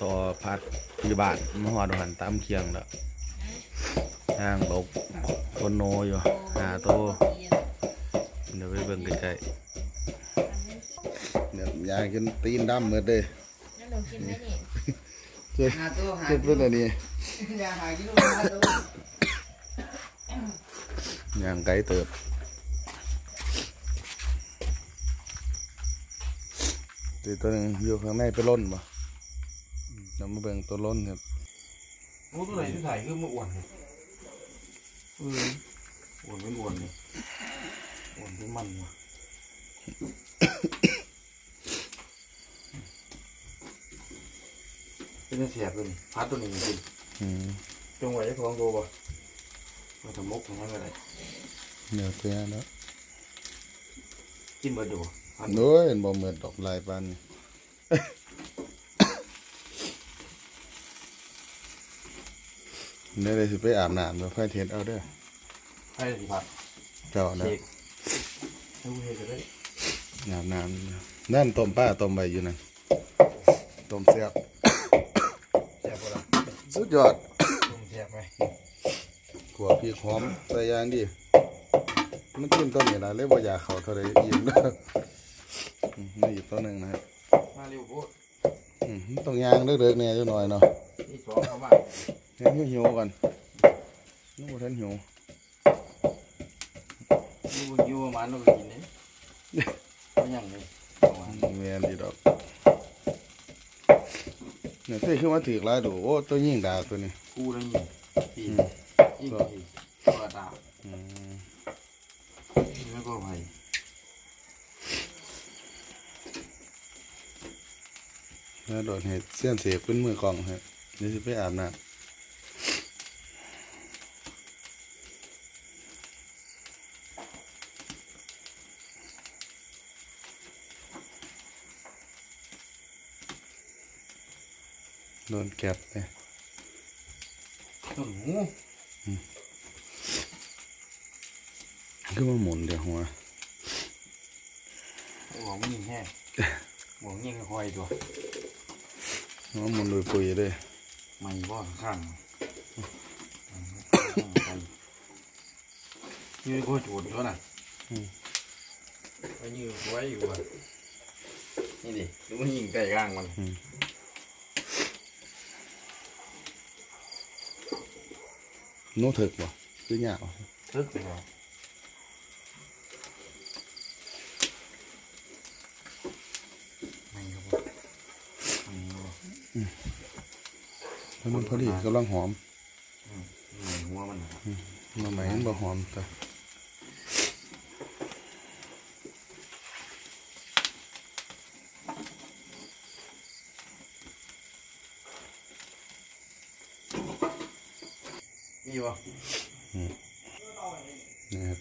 ต่อพัดที่บ้านมาหอดหันตามเคียงแล้วย่างบกคนโนอยู่หาโตวเดี๋ยวไปเบิ่งใกล้ๆเนี่ยยางกินตีนดำหมดเลยนั่นหนูกินไหมนี่เจ็บหาตัวหาเจ็บเป็นอะไรนี่อย่าหากินลูกหาตัวยางไก่เติบตีตัวหนึงอยู่ข้างในไปล้นบ่ เรามาเบิ่งตัวล้นครับโอ้ตัวไหนที่ถ่ายคือมันอ้วนเลยเอออ้วนเป็นอ้วนเลยอ้วนเป็นมันว่ะเป็นเสียบเลยนี่พัดตัวนี้จริงอืมจงไว้ให้ของโตป่ะมาทำมกของมันอะไรเดี๋ยวเตี้ยแล้วกินเบิดดูพันโอ้ยเห็นบ่เหมือนดอกลายปาน เดี๋ยวเลยสิไปอาบน้ำเดี๋ยวค่อยเทสเอาเด้อให้สิพัดเจ้านะเค้กให้กูเฮ็ดก็ได้อาบน้ำนั่นต้มป้าต้มใบอยู่นั่นต้มเสียบแซ่บปะล่ะสุดยอดต้มแซ่บไหมขัวพริกหอมใส่อยางดีมันกินต้นนี่ละเลยบ่อยากเขาเท่าไรอิ่มเด้ออืมนี่อีกตัวหนึ่งนะครับมาเร็วโพดอืมต้องยางเลิกๆเนี่ยจังหน่อยเนาะที่สองเข้ามา ให้หิวหิวๆก่อนนึกว่าท่านหิวอยู่อยู่ประมาณนั้นก็กินเนี่ยไม่ยังเลยประมาณเมียนดีดอกเนี่ยเต้ขึ้นมาถือหลายดูโอ้ตัวยิ่งดาตัวนี้กูแล้วยิงปีอืนมยิงปีตัวตาอืมแล้วก็ไปแล้วโดนเห็ดเสี้ยนเสียบขึ้นมือกล่องฮะนี่สิไปอาบน้ำ โดนแก็บเลยต้นหูคือมาหมุนเดี๋ยวหัวหวังยิงแห้งหวังยิงคอยตัวมาหมุนโดยปุ๋ยเลยไม่บ่ข้างยืนก็จูดแล้วนะไปยืนไว้อยู่อะนี่ดิดูมันยิงไก่ก้างมัน โน้ถึกบ่คือหยาบทึกเลยว่ะไม่ครับผมอันนี้ว่ะแล้วมันพอดีกำลังหอมนี่หัวมันน่ะมาไหมมันบ่หอมแต่ นี่วะนี่ครับ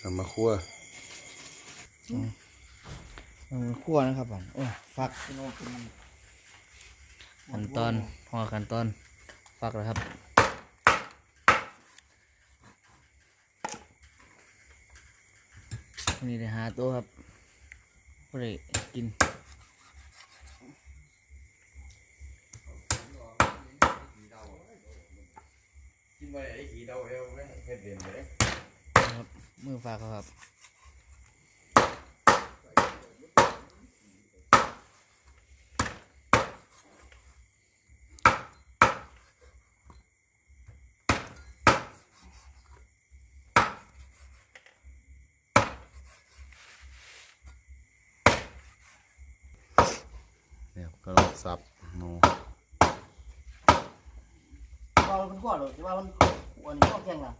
เอามาคั่วขั้วนะครับผมโอ้ฟักขั้นตอนพอขั้นตอนฟักแล้วครับนี่ได้หาตัวครับก็ได้กิน กิน ไปไอ้ขี้เดาเอวไม่เผ็ดเด่นเลยครับมือฝากครับเนี่ยก็ลองสับหนู ว่ามัน ขั้วหรือว่ามันขั้วนี่ขั้วแข็งอะ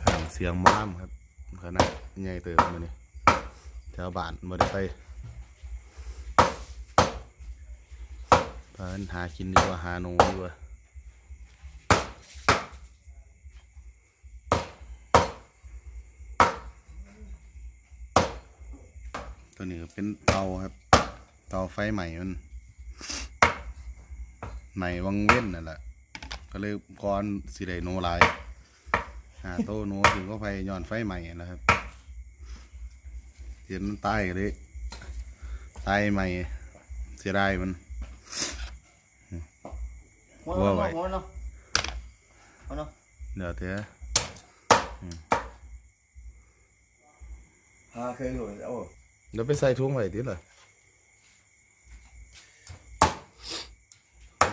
ทางเสียงม้ามครับขนาดใหญ่เติบมาเนี่ยแถวบ้านบ่ได้ไป พากันหากินดีกว่าหาหนูดีกว่าตัวนี้เป็นเตาครับ เตาไฟใหม่มันใหม่วังเว้นนั่นแหละก็เลยก้อนสิไดโนลายหาโตโนถึงก็ไฟย้อนไฟใหม่นั่นแล้วครับเห็นมันตายเลยตายใหม่เสียดายมัน หัวเนาะหัวเนาะหัวเนาะเดี๋ยวเถอะหาเคยอยู่โอ้เดี๋ยวไปใส่ถุงไว้ดิล่ะ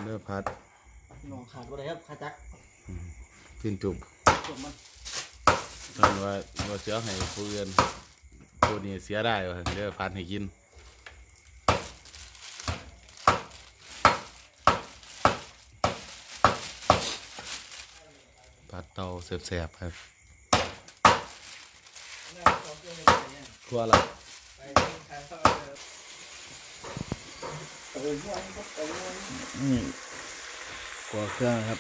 เลือพัดน้องขาดบ่ได้ครับขาจักกินจุ่มจบมันนั่นว่าว่าเสียให้ผู้อื่นผู้นี้เสียได้ว่าเลือพัดให้กินพัด เตาแสบๆครับครัวละนี่กัวเครื่องครับ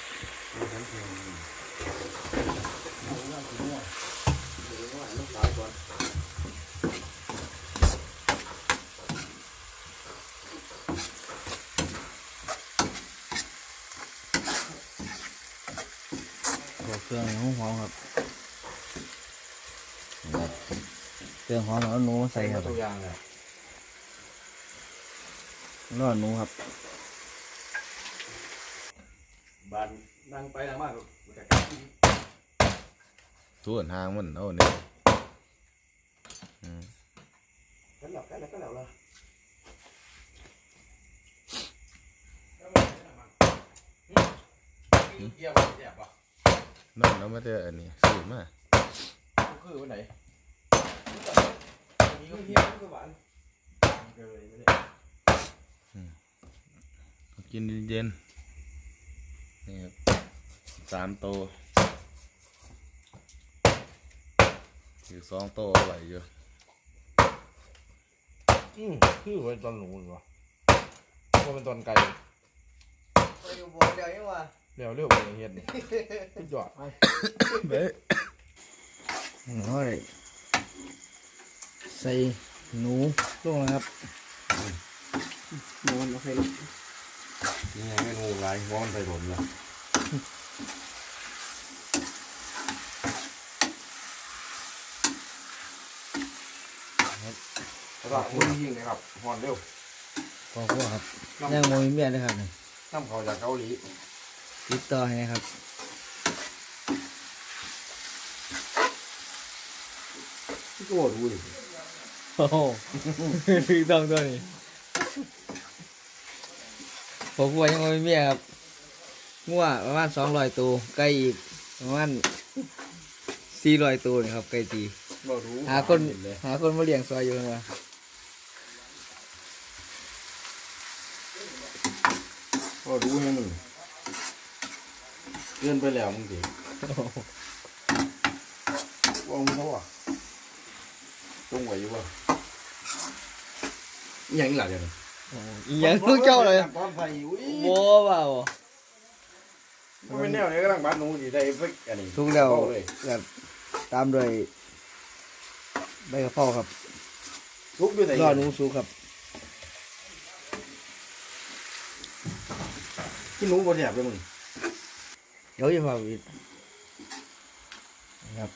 กัวเค รื่องหอมหอมๆครับนี่ครับเครื่องหอมแล้วหนูมาใส่ครับตัวอย่างเลยรอดหนูครับบานนั่งไปนั่งมาก็จะส่วนหางมันเอาเนี่ยอืมกันหลับกันแล้วก็แล้วละเกี่ยวกับแย่ปะ นั่นแล้วไม่ได้อันนี้สูตรมาคือวันไหนนี่ก็เที่ยวก็หวานเกยไม่ได้กินเย็นๆนี่ครับสามโตวอีกสองโตวเอาไหวอยู่อืมคือเป็นตอนหนูเหรอว่าเป็นตอนไก่ไปอยู่บ่เดี๋ยวยังว่า เร็วเร็วไปเฮ็ดนี่สุดยอดเบ้น้อยใส่หนูลงนะครับหมูมันโอเคเลยนี่ไงไม่งูไรว่ามันไปโดนเลยแล้วก็คุณยิงเลยครับฮอนเร็วพอพวกครับยังโมยเมียเลยครับนี่น้ำเขาจากเกาหลี ติดต่อให้นะครับที่โก้ดูดิโอ้โหติดต้องตัวนี้พอพวกยังโมยเมียครับงัวประมาณสองร้อยตัวไก่อีกประมาณสี่ร้อยตัวนี่ครับไก่ตีเราดูหาคนเลยหาคนมาเลี้ยงซอยอยู่นะเราดูให้มึง เกินไปแล้วมึงสิว่ามึงเขาอะตรงไหวอยู่ป่ะยังหลับอยู่อีหยังลูกเจ้าเลยตอนใส่อุ้ยโบ้เปล่ามันเป็นแนวนี้ก็ต้องบ้านหนูสิได้เฟิกอันนี้ทุกแล้วเข้าเลยแบบตามด้วยใบกระเพราครับทุกด้วยไหนรอหนูสูครับที่หนูบนแถบเลยมึง เดี๋ยวจะพาวิดครับ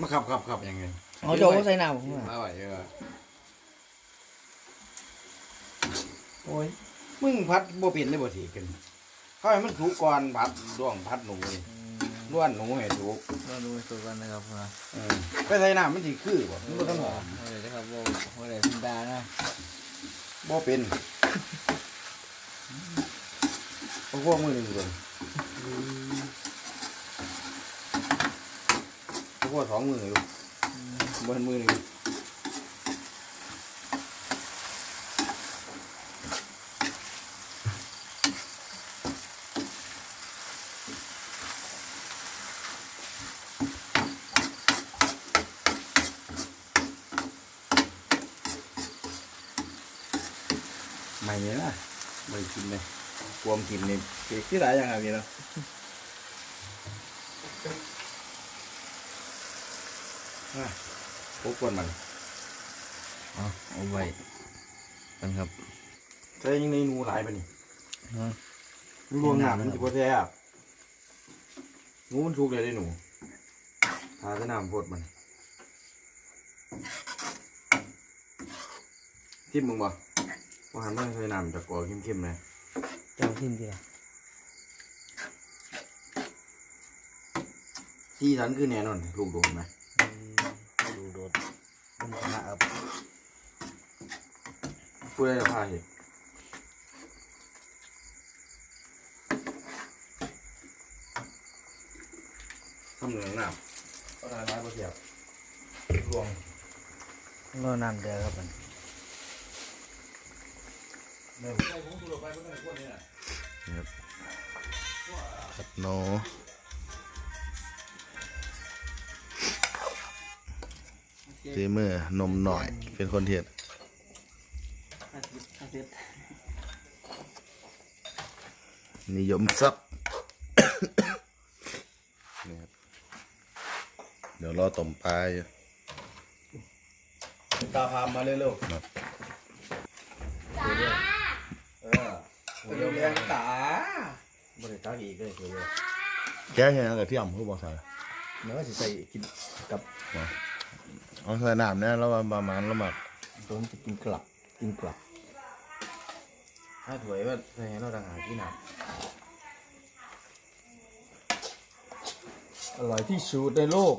มาขับขับขับยังไงเอาโจ้ใส่น้ำผมมาอะไหวเออโอ้ยมึงพัดบ่เป็นได้บ่สิกันเขาให้มันถูกก่อนพัดดวงพัดหนูนี่ล้วนหนูให้ถูกรอหนูสูกันนะครับพ่อเออไปใส่น้ำมันสิคือบ่มันบ่ต้องหอมเอาเลยนะครับโบ้เอาเลยพิมดานะบ่เป็นพวกพวกมือหนึ่งคน พวกพวกสองมืออยู่บนมือหนึ่งไม่เนี่ยนะไม่กินเลยความกินเนี่ยเด็กที่ไหนยังไงพี่เนาะ อะพบกวนมันเอาเอาไว้กันครับใส่ยังในหนูหลายปะนี่ฮะหนูรวมหนามมันจะบ่แซ่บหนูมันสุกเลยได้หนูทาใส่น้ำพดมันทิมมึงบ่ว่าหันมาใส่น้ำจากกอเข้มๆเลยเจ้าทิ้มดีละที่สันคือแน่นอนลูกโดนไหมดูโดด มันชนะครับผู้ใดจะพาเห็ดทำเหลืองน้ำก็ทานร้ายบ่ ซีมือนมหน่อย เป็นคนเทียดห้าสิบห้าสิบนิยมซับนี่ครับเดี๋ยวรอต้มปลาอยู่ตาพามมาเร็วครับๆเออเร็วเรียงตาบริตาอีกเลยเร็วแกเห็นอะไรที่อ่ำพูดบอกใส่เนื้อสิใส่กินกับ เอาใส่น้ำเนี่ยแล้วมาประมาณแล้วหมักตัวมันจะกินกลับกินกลับถ้าถวยว่าใส่ให้เราต่างหากที่หนักอร่อยที่สุดในโลก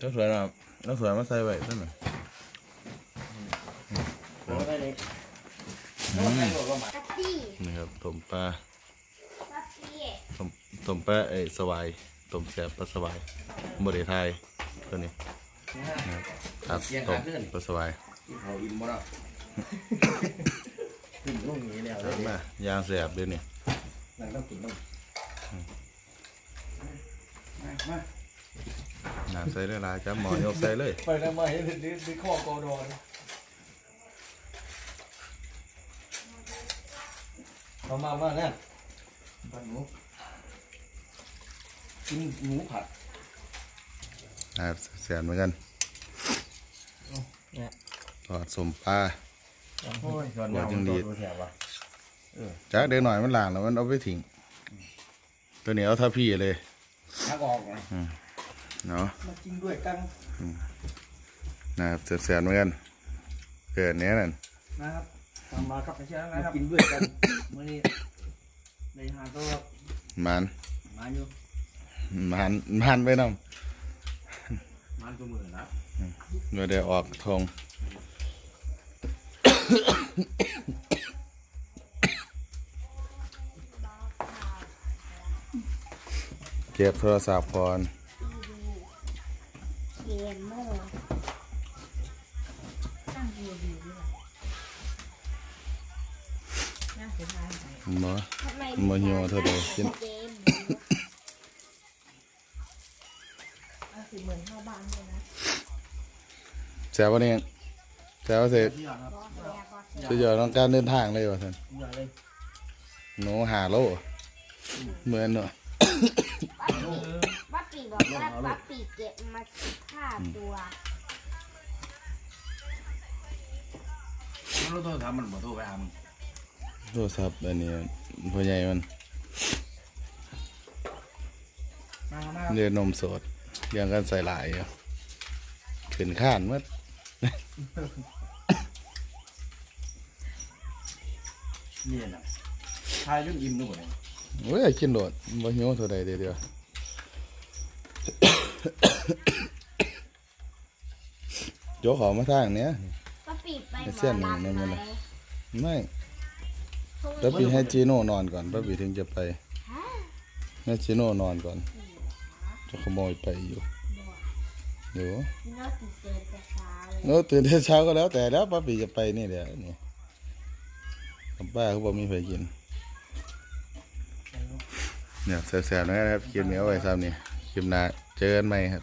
แล้วสวยนะแล้วสวยมาใส่ไว้ท่านหน่อยเราได้เลยอืมกะตี้นี่ครับต้มปลากะตี้ต้มต้มปลาไอ้สวายต้มแซ่บปลาสวายบริไทยตัวนี้นะ ครับครับต้มปลาสวายเขาอิ่มบ่เนาะขึ้นตรงนี้แล้วเลเอายมาย่างแซ่บด้วยนี่นั่งต้องกินต้องมามาน้ำใส่ได้หลายจ้าหมอยกใส่เลยไปแล้วมาเห็นดิดิข้อกอดอนมามามาเนี่ยผัดหมูกินหมูผัดนะ ครับแซ่บเหมือนกันเนี่ยทอดสมปลาโอ้ยตอนว่าจังดีตัวแถววะจ้าเด็กหน่อยมันหลางแล้วมันเอาไปทิ้งตัวนี้เอาท่าพี่เลยหักออกนะเนาะมากินด้วยกันนะครับแซ่บๆเหมือนกันเกิดเนี้ยนั่นนะครับทำมาครับไปเชื่อมานะครับกินด้วยกันมื่อนี้ในหาตัวมันมาอยู่มันมันไปนำ มันตัวมือนะเดี๋ยวเดี๋ยวออกทงเก็บโทรศัพท์ก่อนเกมเมอร์ตั้งดูดีด้วยน่าเสียดายไปบ่ทำไมบ่หิวเท่าใดกินเกม สิเหมือนเข้าบ้านเลยนะแซวว่านี่แซวว่าเสร็จที่ยอดครับบอสแล้วก็เสร็จจะยอดต้องการเดินทางเลยว่ะท่านยอดเลยหนูหาโลเหมือนเนาะป้าปีบอกว่าป้าปีเก็บมาสิบห้าตัวมันรู้ตัวทำมันบ่โทรไปหามึงโทรศัพท์อันนี้พ่อใหญ่มันมามาเรียนนมสด ยังกันใส่หลายอยู่ขึ้นข้านหมัดเนี่ยน่ะทายจนอิ่มด้วยเนี่ยโอ้ยกินโดดบ่หิวเท่าใดเดียวเดียวโยกเขอมาทางเนี้ยป้าปีไปหมเส้อนหนึ่งลำนั่นมันไหมน่ะไม่แล้วปีให้จีโน่นอนก่อนแล้วปีถึงจะไปให้จีโน่นอนก่อน จะขโมยไปอยู่เดี๋ยวน่าตื่นเต้นแต่เช้าเลยโน้ตื่นแต่เช้าก็แล้วแต่แล้วป้าปีจะไปนี่เดี๋ยวนี่กับป้าเขาบอกมีใครกินเนี่ยแซ่บๆนะครับคลิปนี้เอาไว้ซ้ำนี่คลิปหน้าเจอกันใหม่ครับ